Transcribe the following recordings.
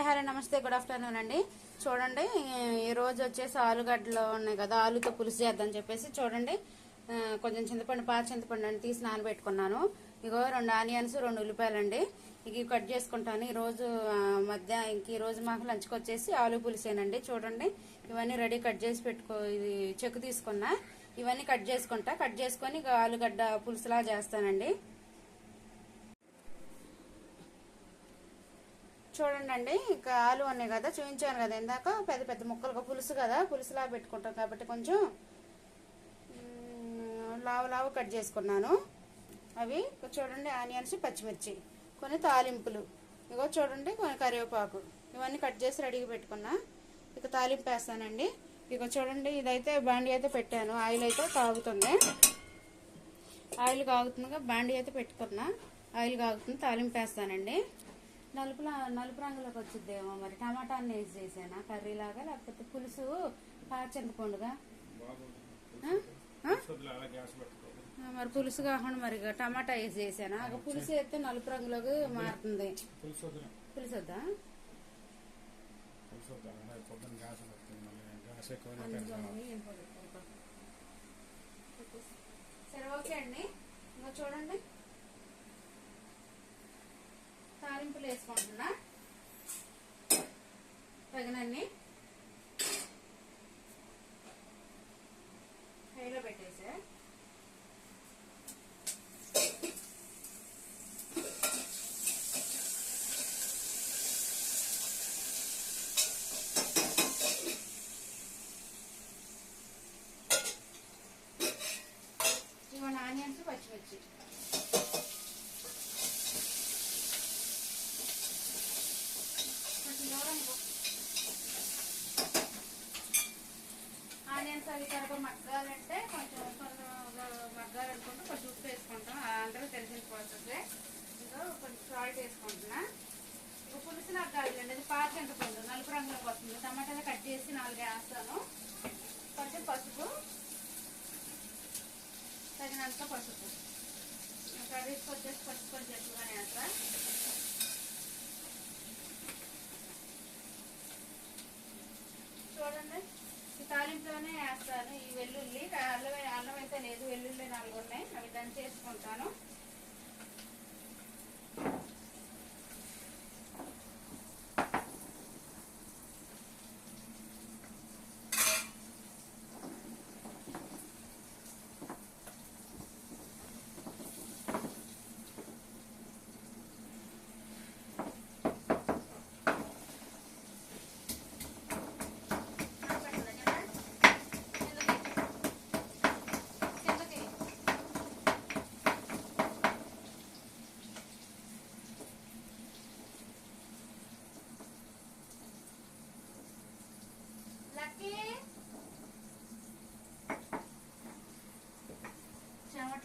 Hi hello namaste good afternoon అండి. చూడండి ఈ రోజు వచ్చేసి ఆలుగడ్డలు ఉన్నాయి కదా ఆలుతో పులుసు చేద్దాం చెప్పేసి చూడండి. కొంచెం చింతపండు పాత చింతపండు అని తీసి నానబెట్టుకున్నాను. ఇగో రెండు ఆనియన్స్ రెండు ఉల్లిపాయలండి. ఇక ఇవి కట్ చేసుకుంటాను. ఈ రోజు మధ్య ఇంక ఈ రోజు మాకు లంచ్కి వచ్చేసి ఆలు పులుసేనండి. చూడండి ఇవన్నీ రెడీ కట్ చేసి పెట్టుకో ఇది చెక్కు తీసుకున్నా. ఇవన్నీ కట్ చేసుకుంటా. కట్ చేసుకొని ఆలుగడ్డ పులుసులా చేస్తానండి. చూడండి అండి ఇక ఆలు ఉన్నాయి కదా చూపించాను కదా ఇందాక పెద్ద పెద్ద ముక్కలుగా పులుసు కదా పులుసులా పెట్టుకుంటాం కాబట్టి కొంచెం లావు లావు కట్ చేసుకున్నాను. అవి చూడండి ఆనియన్స్ పచ్చిమిర్చి కొన్ని తాలింపులు ఇగో చూడండి కొన్ని కరివేపాకు ఇవన్నీ కట్ చేసి రెడీగా పెట్టుకున్నా. ఇక తాలింపు వేస్తానండి. ఇక చూడండి ఇదైతే బాండి అయితే పెట్టాను. ఆయిల్ అయితే కాగుతుంది. ఆయిల్ కాగుతుందిగా బాండి అయితే పెట్టుకున్నా. ఆయిల్ కాగుతుంది తాలింపు వేస్తానండి. నలుపులా నలుపు రంగులోకి వచ్చిద్దేమో మరి. టమాటాన్ని వేసి చేసానా? కర్రీ లాగా లేకపోతే పులుసు? ఆ, మరి పులుసు కాకుండా మరి టమాటా వేసి చేసానా? పులుసు వేస్తే నలుపు రంగులోకి మారుతుంది. పులుసు వద్దా. సరే ఓకే అండి. ఇంకా చూడండి. తాలింపులు వేసుకుంటున్నా. తగినన్ని హైలో పెట్టేసా. ఇవన్న ఆనియన్స్ పచ్చిమిర్చి కొంచెం దూరం పో. ఆనియన్స్ అవి కనుక మగ్గాలంటే కొంచెం కొంచెం మగ్గాలనుకుంటే కొంచెం ఉప్పు వేసుకుంటాం. అందరూ తెలిసిన ప్రాసెస్ ఇంకా కొంచెం సాల్ట్ వేసుకుంటున్నా. ఇక పులుసు నాకు కాదులేండి. అది పాత పండు నలుపు రంగులోకి వస్తుంది టమాటాలు కట్ చేసి నాలుగు వేస్తాను. కొంచెం పసుపు. తగినంత పసుపు. కర్రీస్కి వచ్చేసి పసుపు కొంచెం ఎక్కువగానే వేస్తాను చూడండి. తాలింపులోనే వేస్తాను. ఈ వెల్లుల్లి అల్లం అల్లం అయితే లేదు. వెల్లుల్లి నాలుగు ఉన్నాయి. అవి దంచేసుకుంటాను.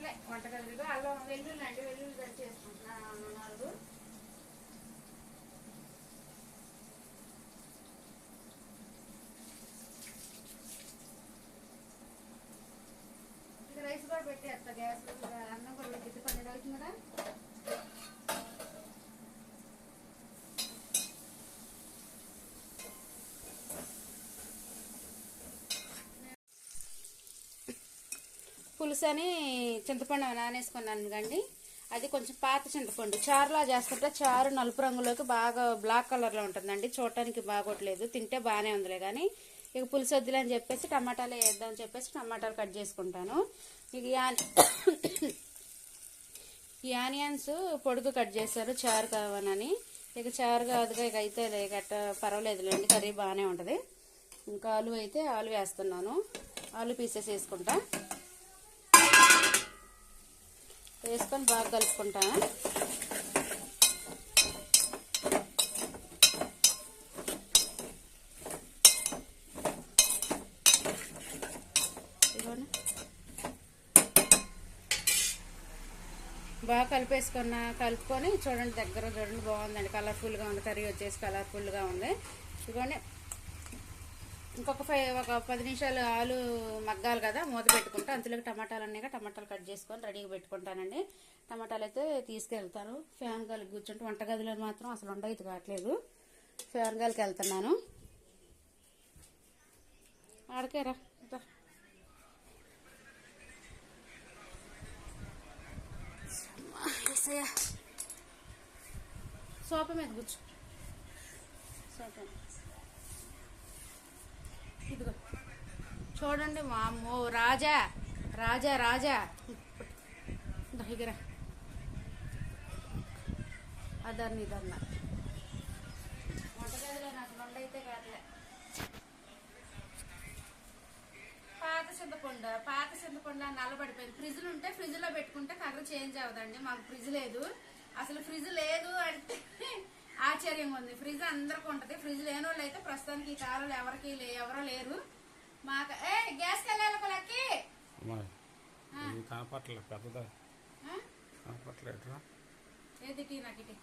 చెమట్లే వంటగదిగా అల్లం వెల్లుల్లి అండి వెల్లుల్లి దంచి వేసుకుంటున్నాను నాలుగు ఇక రైస్ కూడా పెట్టేస్తా గ్యాస్ అన్నం కూడా పెట్టి పన్నెండు అవుతుంది కదా పులుసు అని చింతపండు నానేసుకున్నాను కండి అది కొంచెం పాత చింతపండు. చారులా చేస్తుంటే చారు నలుపు రంగులోకి బాగా బ్లాక్ కలర్లో ఉంటుందండి. చూడటానికి బాగోట్లేదు. తింటే బాగానే ఉందిలే కానీ ఇక పులుసు వద్దులే అని చెప్పేసి టమాటాలు వేద్దామని చెప్పేసి టమాటాలు కట్ చేసుకుంటాను. ఇక ఈ ఆనియన్స్ పొడుగు కట్ చేశారు. చారు కావాలని. ఇక చారు కాదుగా ఇక అయితే గట్ట పర్వాలేదులేండి కర్రీ బాగానే ఉంటుంది. ఇంకా ఆలు అయితే ఆలు వేస్తున్నాను. ఆలు పీసెస్ వేసుకుంటా. వేసుకొని బాగా కలుపుకుంటాను? బాగా కలిపేసుకున్న కలుపుకొని చూడండి దగ్గర చూడండి బాగుందండి. కలర్ఫుల్గా ఉంది కర్రీ వచ్చేసి కలర్ఫుల్గా ఉంది. ఇదిగోండి. ఇంకొక ఫైవ్ ఒక పది నిమిషాలు ఆలు మగ్గాలి కదా మూత పెట్టుకుంటా. అంతలోకి టమాటాలు అన్నీ టమాటాలు కట్ చేసుకొని రెడీగా పెట్టుకుంటానండి. టమాటాలు అయితే తీసుకెళ్తాను. ఫ్యాన్ గాలికి కూర్చుంటే వంటగదిలో మాత్రం అసలు ఉండయితే కావట్లేదు. ఫ్యాన్ గాలికి వెళ్తున్నాను. ఆడకేరా రా. మీద కూర్చో. సోఫా. ఇదిగో. చూడండి మా అమ్మో రాజా రాజా. రాజా దగ్గర. అదర్ని ఇదన్న. వంటగదిలో నాకు నొల్లైతే కాదులే. పాత చింతపండు పాత చింతపండు నల్లబడిపోయింది. ఫ్రిడ్జ్లు ఉంటే ఫ్రిడ్జ్లో పెట్టుకుంటే కర్ర చేంజ్ అవ్వదండి. మాకు ఫ్రిడ్జ్ లేదు. అసలు ఫ్రిడ్జ్ లేదు అంటే ఆశ్చర్యంగా ఉంది. ఫ్రిడ్జ్ అందరికి ఉంటది. ఫ్రిడ్జ్ లేని వాళ్ళు అయితే ప్రస్తుతానికి ఈ కాలంలో ఎవరికి లే- ఎవరో లేరు. మాకు ఏ గ్యాస్ వెళ్ళాలి పెద్దదా. ఏది టీ నాకు ఇటీ?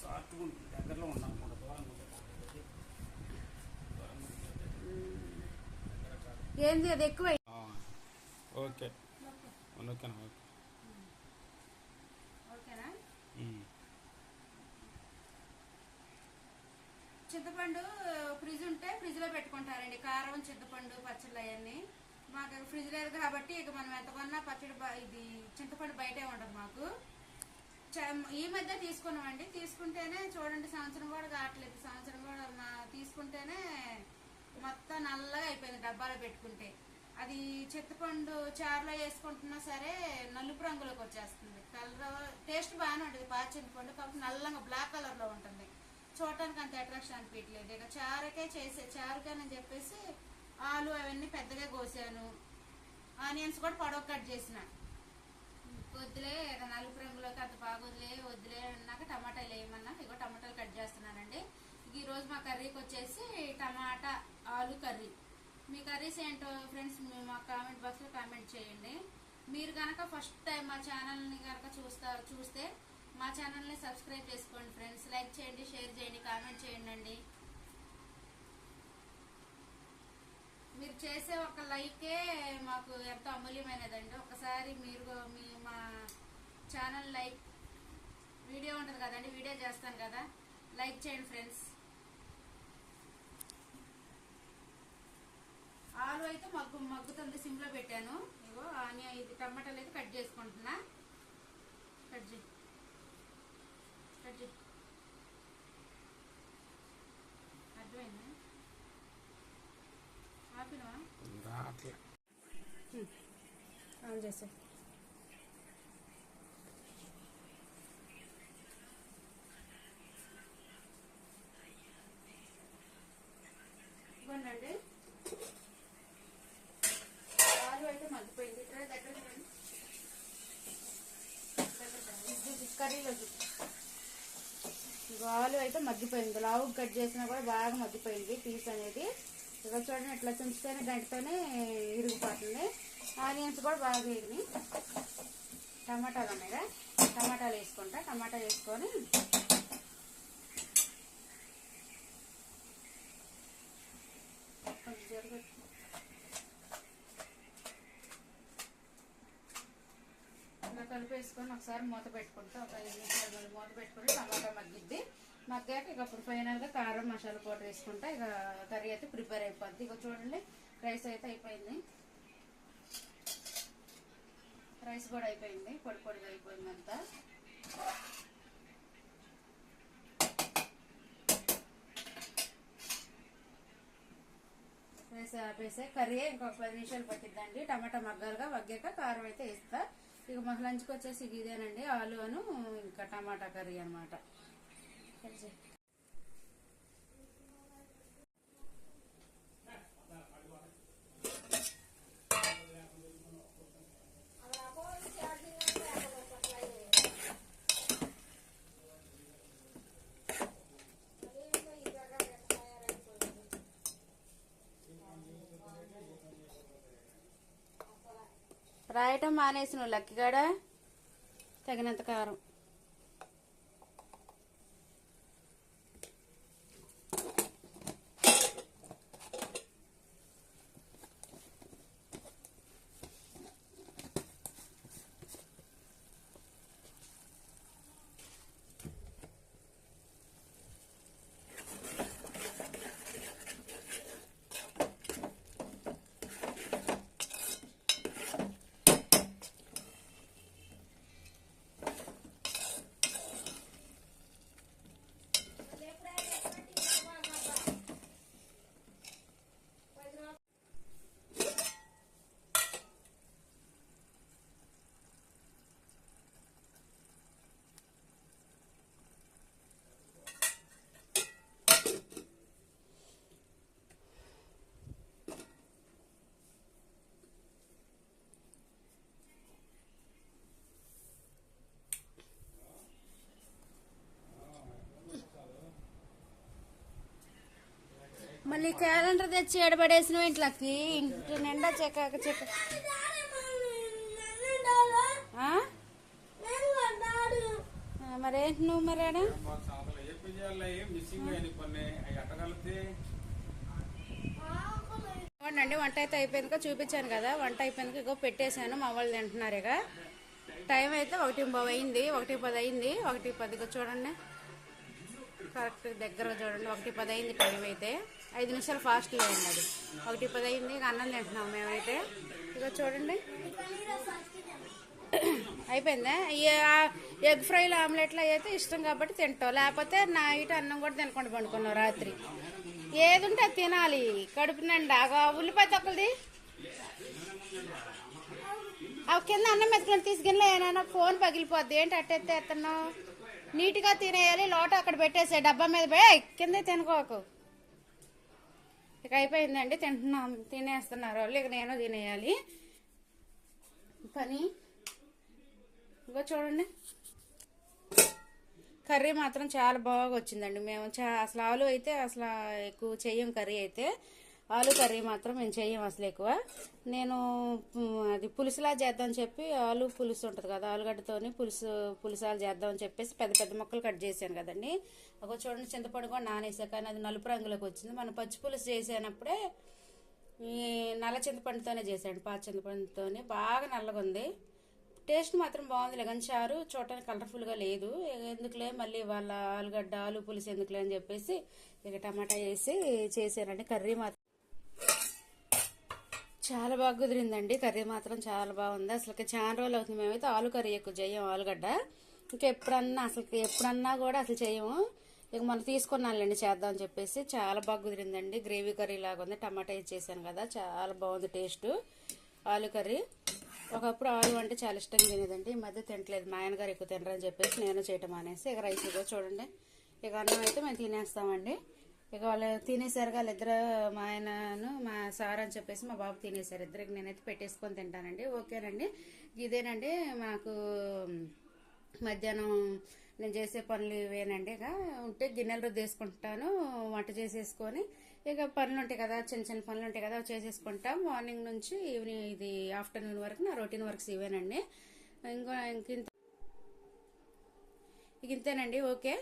షార్ట్ దగ్గరలో ఉన్నాం. ఏంది అది ఎక్కువ ఓకే. ఓకేనా ఓకే ఓకేనా ఉమ్. చింతపండు ఫ్రిడ్జ్ ఉంటే ఫ్రిడ్జ్లో పెట్టుకుంటారండి. కారం చింతపండు పచ్చళ్ళు అవన్నీ. మాకు ఫ్రిడ్జ్ లేదు కాబట్టి ఇక మనం ఎంత కొన్నా పచ్చడి ఇది చింతపండు బయటే ఉండదు మాకు. చ- ఈ మధ్య తీసుకున్నామండి. తీసుకుంటేనే చూడండి సంవత్సరం కూడా కావట్లేదు. సంవత్సరం కూడా మా తీసుకుంటేనే మొత్తం నల్లగా అయిపోయింది డబ్బాలో పెట్టుకుంటే. అది చింతపండు చారులో వేసుకుంటున్నా సరే నలుపు రంగులోకి వచ్చేస్తుంది. కలర్ టేస్ట్ బాగానే ఉంటుంది. బాగా చింతపండు కాకపోతే నల్లగా బ్లాక్ కలర్లో ఉంటుంది. చూడటానికి అంత అట్రాక్షన్ అనిపించలేదు ఇక చారకే చేసే చారుకని చెప్పేసి ఆలు అవన్నీ పెద్దగా కోసాను. ఆనియన్స్ కూడా పొడవ కట్ చేసిన. వద్దులే ఇక నలుపు రంగులోకి అంత బాగా వదిలే వద్దులే అన్నాక టమాటాలు వేయమన్నా ఇగో టమాటాలు కట్ చేస్తున్నానండి. ఈరోజు ఈ రోజు మా కర్రీకి వచ్చేసి టమాటా ఆలు కర్రీ. మీ కర్రీస్ ఏంటో ఫ్రెండ్స్ మా కామెంట్ బాక్స్లో కామెంట్ చేయండి. మీరు కనుక ఫస్ట్ టైం మా ఛానల్ని కనుక చూస్తా చూస్తే మా ఛానల్ని సబ్స్క్రైబ్ చేసుకోండి ఫ్రెండ్స్. లైక్ చేయండి షేర్ చేయండి కామెంట్ చేయండి అండి మీరు చేసే ఒక లైకే మాకు ఎంతో అమూల్యమైనదండి. ఒకసారి మీరు మీ మా ఛానల్ లైక్ వీడియో ఉంటుంది కదండి వీడియో చేస్తాను కదా. లైక్ చేయండి ఫ్రెండ్స్. ఆలు అయితే మగ్గు మగ్గుతుంది సిమ్లో పెట్టాను. ఇగో ఆనియన్ ఇది టమాటాలు అయితే కట్ చేసుకుంటున్నా. కట్ చేయి. కట్ అర్థమైందా? ఆపినవా? ఆన్ చేసే ఇవ్వండి ఆలు అయితే మగ్గిపోయింది ఇక్కడ దగ్గర చూడండి. దగ్గర చూడండి. ఇది చూపి, కర్రీలో చూపి. ఇగో ఆలు అయితే మగ్గిపోయింది. లావు కట్ చేసినా కూడా బాగా మగ్గిపోయింది పీస్ అనేది. ఇక్కడ చూడండి ఇట్లా తుంచితేనే గంటతోనే ఇరిగిపోతుంది ఆనియన్స్ కూడా బాగా వేగినాయి టమాటాలు ఉన్నాయిగా టమాటాలు వేసుకుంటా. టమాటా వేసుకొని కొంచెం కలిపేసుకొని ఒకసారి మూత పెట్టుకుంటా. ఒక ఐదు నిమిషాలు మూత పెట్టుకుని టమాటా మగ్గిద్ది. మగ్గాక ఇక ఇప్పుడు ఫైనల్గా కారం మసాలా పౌడర్ వేసుకుంటా ఇక కర్రీ అయితే ప్రిపేర్ అయిపోద్ది. ఇక చూడండి రైస్ అయితే అయిపోయింది. రైస్ కూడా అయిపోయింది పొడి పొడిగా అయిపోయింది అంతా. రైస్ ఆపేసే కర్రీ ఇంకొక పది నిమిషాలు పట్టిద్దండి. టమాటా మగ్గాలుగా మగ్గాక కారం అయితే వేస్తా. ఇక మాకు లంచ్కి వచ్చేసి ఇదేనండి ఆలు అను ఇంకా టమాటా కర్రీ అనమాట రాయటం మానేసి నువ్వు లక్కిగాడ? తగినంత కారం. మళ్ళీ క్యాలెండర్ తెచ్చి ఏడబడేసిన ఇంట్లోకి? ఇంటి నిండా చెక్క చెక్క. మరేంటి నువ్వు మరేడా అండి వంట అయితే అయిపోయిందిగా చూపించాను కదా. వంట అయిపోయింది ఇగో పెట్టేశాను మా వాళ్ళు తింటున్నారు ఇక టైం అయితే ఒకటి బావు అయింది ఒకటి పది అయింది ఒకటి పదిగా చూడండి. కరెక్ట్ దగ్గర చూడండి ఒకటి పది అయింది టైం అయితే. ఐదు నిమిషాలు ఫాస్ట్గా అయింది అది. ఒకటి పది అయింది ఇక అన్నం తింటున్నాం మేమైతే. ఇక చూడండి. అయిపోయిందా? ఎగ్ ఫ్రైలు ఆమ్లెట్లు అయితే ఇష్టం కాబట్టి తింటావు లేకపోతే నైట్ అన్నం కూడా తినకుండా పండుకున్నావు రాత్రి. ఏది ఉంటే అది తినాలి. కడుపు నిండా. ఉల్లిపాయ తొక్కలది. అవి కింద అన్నం మెతుకుని తీసుకెళ్ళి ఏమైనా ఫోన్ పగిలిపోద్ది. ఏంటి అట్టెత్తే ఎత్తన్నావు నీట్గా తినేయాలి లోట అక్కడ పెట్టేసే డబ్బా మీద పోయి కింద తినుకోకు. ఇక అయిపోయిందండి తింటున్నాం తినేస్తున్నారు వాళ్ళు ఇక నేను తినేయాలి. పని. ఇంకో చూడండి. కర్రీ మాత్రం చాలా బాగా వచ్చిందండి. మేము చా అసలు ఆలు అయితే అసలు ఎక్కువ చెయ్యం కర్రీ అయితే ఆలు కర్రీ మాత్రం మేము చేయం అసలు ఎక్కువ. నేను అది పులుసులా చేద్దాం చెప్పి ఆలు పులుసు ఉంటుంది కదా ఆలుగడ్డతోని పులుసు పులుసాలు చేద్దాం అని చెప్పేసి పెద్ద పెద్ద ముక్కలు కట్ చేశాను కదండి. ఒక చూడండి చింతపండు కూడా నానేసా కానీ అది నలుపు రంగులోకి వచ్చింది. మనం పచ్చి పులుసు చేసేనప్పుడే ఈ నల్ల చింతపండుతోనే చేశాను పాత చింతపండుతోనే. బాగా నల్లగా ఉంది. టేస్ట్ మాత్రం బాగుంది కానీ చారు చూడటానికి కలర్ఫుల్గా లేదు. ఎందుకులే మళ్ళీ వాళ్ళ ఆలుగడ్డ ఆలు పులుసు ఎందుకులే అని చెప్పేసి ఇక టమాటా వేసి చేశానండి కర్రీ మాత్రం. చాలా బాగా కుదిరిందండి. కర్రీ మాత్రం చాలా బాగుంది. అసలు చాలా రోజులు అవుతుంది. మేమైతే ఆలు కర్రీ ఎక్కువ చేయం ఆలుగడ్డ. ఇంకా ఎప్పుడన్నా అసలు ఎప్పుడన్నా కూడా అసలు చేయము ఇక మనం తీసుకున్నానులేండి చేద్దాం అని చెప్పేసి. చాలా బాగా కుదిరిందండి. గ్రేవీ కర్రీ లాగా ఉంది. టమాటా వేసి చేశాను కదా. చాలా బాగుంది టేస్ట్. ఆలు కర్రీ. ఒకప్పుడు ఆలు అంటే చాలా ఇష్టంగా తినేదండి. ఈ మధ్య తినట్లేదు. మా ఆయనగారు ఎక్కువ తినరని చెప్పేసి నేను చేయటం అనేసి ఇక రైస్ కూడా చూడండి. ఇక అన్నం అయితే మేము తినేస్తామండి. ఇక వాళ్ళు తినేసారు వాళ్ళిద్దరు మా ఆయనను సార్ అని చెప్పేసి మా బాబు తినేసారు ఇద్దరికి నేనైతే పెట్టేసుకొని తింటానండి. ఓకేనండి. ఇదేనండి మాకు మధ్యాహ్నం నేను చేసే పనులు ఇవేనండి ఇక. ఉంటే గిన్నెలు రుద్దేసుకుంటాను వంట చేసేసుకొని ఇక పనులు ఉంటాయి కదా చిన్న చిన్న పనులు ఉంటాయి కదా అవి చేసేసుకుంటా. మార్నింగ్ నుంచి ఈవినింగ్ ఇది ఆఫ్టర్నూన్ వరకు నా రొటీన్ వర్క్స్ ఇవేనండి. ఇంకో ఇంకింత ఇంతేనండి ఓకే.